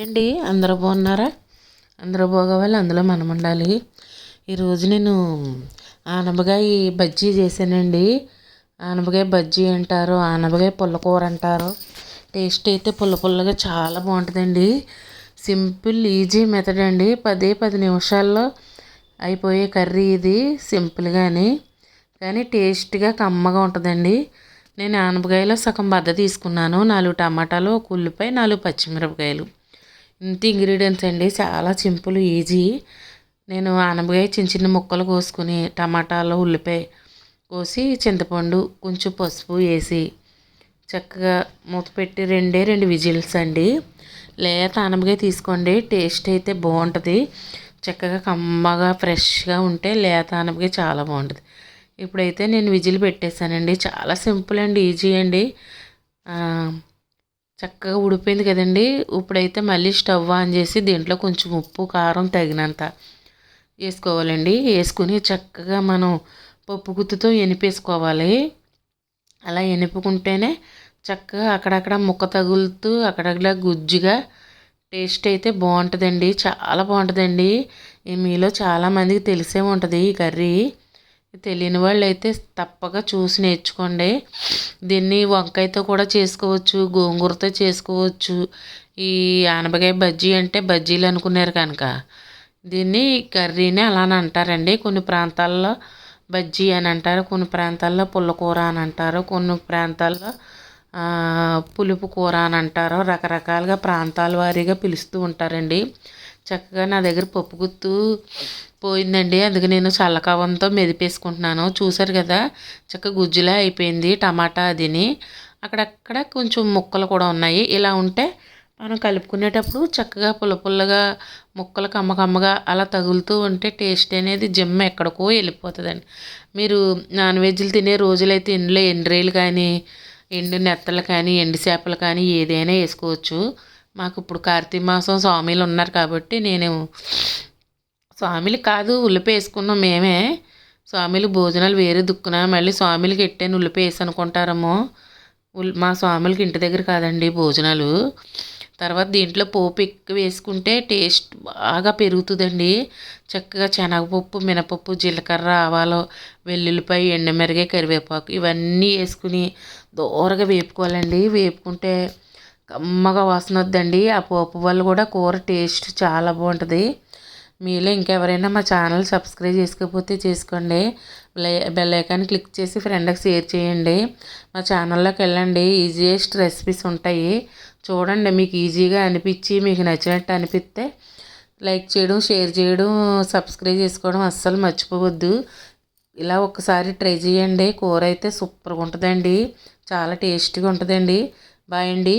ఏంటి? అందరూ బాగున్నారా? అందరూ బాగోవాలి అందులో మనం ఉండాలి. ఈరోజు నేను ఆనపకాయ బజ్జీ చేశానండి. ఆనపకాయ బజ్జీ అంటారు ఆనపకాయ పుల్లకూర అంటారు. టేస్ట్ అయితే పుల్ల పుల్లగా చాలా బాగుంటుందండి. సింపుల్ ఈజీ మెథడ్ అండి. పదే పది నిమిషాల్లో అయిపోయే కర్రీ ఇది సింపుల్గాని. కానీ టేస్ట్గా కమ్మగా ఉంటుందండి. నేను ఆనపకాయలో సగం బద్ద తీసుకున్నాను. నాలుగు టమాటాలు ఒక ఉల్లిపాయ నాలుగు పచ్చిమిరపకాయలు. ఇంత ఇంగ్రీడియంట్స్ అండి. చాలా సింపుల్ ఈజీ నేను అనబకాయ చిన్న చిన్న ముక్కలు కోసుకుని టమాటాలు ఉల్లిపాయ కోసి చింతపండు కొంచెం పసుపు వేసి చక్కగా మూత పెట్టి రెండే రెండు విజిల్స్ అండి. లేత అనబకాయ తీసుకోండి. టేస్ట్ అయితే బాగుంటుంది. చక్కగా కమ్మగా ఫ్రెష్గా ఉంటే లేత అనబకాయ చాలా బాగుంటుంది. ఇప్పుడైతే నేను విజిల్ పెట్టేశానండి. చాలా సింపుల్ అండి ఈజీ అండి. చక్కగా ఉడిపోయింది కదండి. ఇప్పుడైతే మళ్ళీ స్టవ్ ఆన్ చేసి దీంట్లో కొంచెం ఉప్పు కారం తగినంత వేసుకోవాలండి. వేసుకుని చక్కగా మనం పప్పు గుత్తుతో ఎనిపేసుకోవాలి. అలా ఎనుపుకుంటేనే చక్కగా అక్కడక్కడ ముక్క తగులుతూ అక్కడక్కడ గుజ్జుగా టేస్ట్ అయితే బాగుంటుందండి. చాలా బాగుంటుందండి. మీలో చాలామందికి తెలిసే ఉంటుంది ఈ కర్రీ. తెలియని వాళ్ళు అయితే తప్పక చూసి నేర్చుకోండి. దీన్ని వంకాయతో కూడా చేసుకోవచ్చు గోంగూరతో చేసుకోవచ్చు. ఈ ఆనపకాయ బజ్జీ అంటే బజ్జీలు అనుకున్నారు కనుక. దీన్ని కర్రీని అలానే అంటారండి. కొన్ని ప్రాంతాల్లో బజ్జీ అని అంటారు కొన్ని ప్రాంతాల్లో పుల్లకూర అని అంటారు కొన్ని ప్రాంతాల్లో పులుపు కూర అని అంటారు. రకరకాలుగా ప్రాంతాల వారీగా పిలుస్తూ ఉంటారండి. చక్కగా నా దగ్గర పప్పు గుత్తు పోయిందండి. అందుకే నేను చల్లకవంతో మెదిపేసుకుంటున్నాను. చూసారు కదా చక్కగా గుజ్జులా అయిపోయింది టమాటా అదిని. అక్కడక్కడ కొంచెం ముక్కలు కూడా ఉన్నాయి. ఇలా ఉంటే మనం కలుపుకునేటప్పుడు చక్కగా పుల్ల పుల్లగా ముక్కలు కమ్మకమ్మగా అలా తగులుతూ ఉంటే టేస్ట్ అనేది జిమ్మ ఎక్కడికో వెళ్ళిపోతుందండి. మీరు నాన్ వెజ్లు తినే రోజులైతే ఇందులో ఎండ్రేలు కానీ ఎండు నెత్తలు కానీ ఎండు చేపలు కానీ ఏదైనా వేసుకోవచ్చు. మాకు ఇప్పుడు కార్తీక మాసం స్వామిలు ఉన్నారు కాబట్టి నేను స్వామిలు కాదు ఉల్లిపేసుకున్నాం మేమే. స్వామిలు భోజనాలు వేరే దుక్కున మళ్ళీ స్వామిలకి ఎట్టాను ఉల్లిపేసి వేసి అనుకుంటారేమో మా స్వామిలకి ఇంటి దగ్గర కాదండి భోజనాలు. తర్వాత దీంట్లో పోపు ఎక్కువ వేసుకుంటే టేస్ట్ బాగా పెరుగుతుందండి. చక్కగా శనగపప్పు మినపప్పు జీలకర్ర ఆవాలు వెల్లుల్లిపాయ ఎండుమిరగాయ కరివేపాకు ఇవన్నీ వేసుకుని దూరగా వేపుకోవాలండి. వేపుకుంటే కమ్మగా వాసన వద్దండి ఆ పోపు వల్ల కూడా కూర టేస్ట్ చాలా బాగుంటుంది. మీలో ఇంకెవరైనా మా ఛానల్ సబ్స్క్రైబ్ చేసుకోకపోతే చేసుకోండి. బెల్ ఐకాన్ క్లిక్ చేసి ఫ్రెండ్కి షేర్ చేయండి. మా ఛానల్లోకి వెళ్ళండి. ఈజీయెస్ట్ రెసిపీస్ ఉంటాయి. చూడండి మీకు ఈజీగా అనిపించి మీకు నచ్చినట్టు అనిపిస్తే లైక్ చేయడం షేర్ చేయడం సబ్స్క్రైబ్ చేసుకోవడం అస్సలు మర్చిపోవద్దు. ఇలా ఒకసారి ట్రై చేయండి. కూర అయితే సూపర్గా ఉంటుందండి. చాలా టేస్టీగా ఉంటుందండి. బాయ్ అండి.